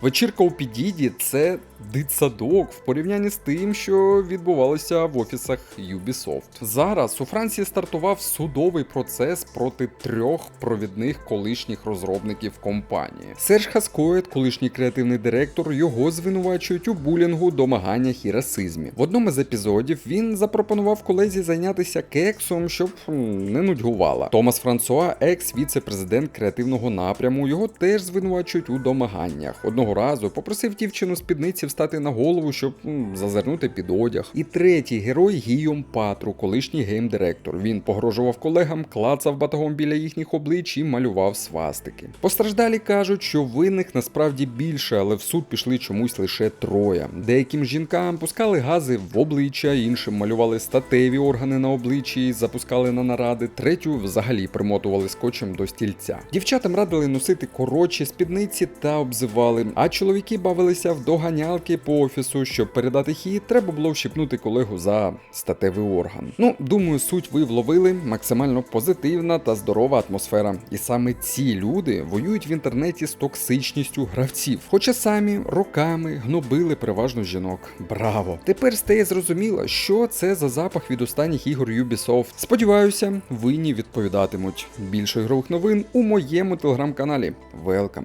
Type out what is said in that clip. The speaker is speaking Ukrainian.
Вечірка у Підіді це дитсадок в порівнянні з тим, що відбувалося в офісах Ubisoft. Зараз у Франції стартував судовий процес проти трьох провідних колишніх розробників компанії. Серж Хаскоєт, колишній креативний директор, його звинувачують у булінгу, домаганнях і расизмі. В одному з епізодів він запропонував колезі зайнятися кексом, щоб не нудьгувала. Томас Франсуа, екс-віце-президент креативного напряму, його теж звинувачують у домаганнях. Одного разу попросив дівчину спідниці встати на голову, щоб м, зазирнути під одяг. І третій герой Гійом Патру, колишній гейм-директор. Він погрожував колегам, клацав батогом біля їхніх облич і малював свастики. Постраждалі кажуть, що винних насправді більше, але в суд пішли чомусь лише троє. Деяким жінкам пускали гази в обличчя, іншим малювали статеві органи на обличчі, запускали на наради. Третю взагалі примотували скотчем до стільця. Дівчатам радили носити коротші спідниці та обзивали. А чоловіки бавилися в доганялки по офісу. Щоб передати хід, треба було вщипнути колегу за статевий орган. Ну, думаю, суть ви вловили максимально позитивна та здорова атмосфера. І саме ці люди воюють в інтернеті з токсичністю гравців, хоча самі роками гнобили переважно жінок. Браво! Тепер стає зрозуміло, що це за запах від останніх ігор Ubisoft. Сподіваюся, винні відповідатимуть. Більше ігрових новин у моєму телеграм-каналі. Welcome!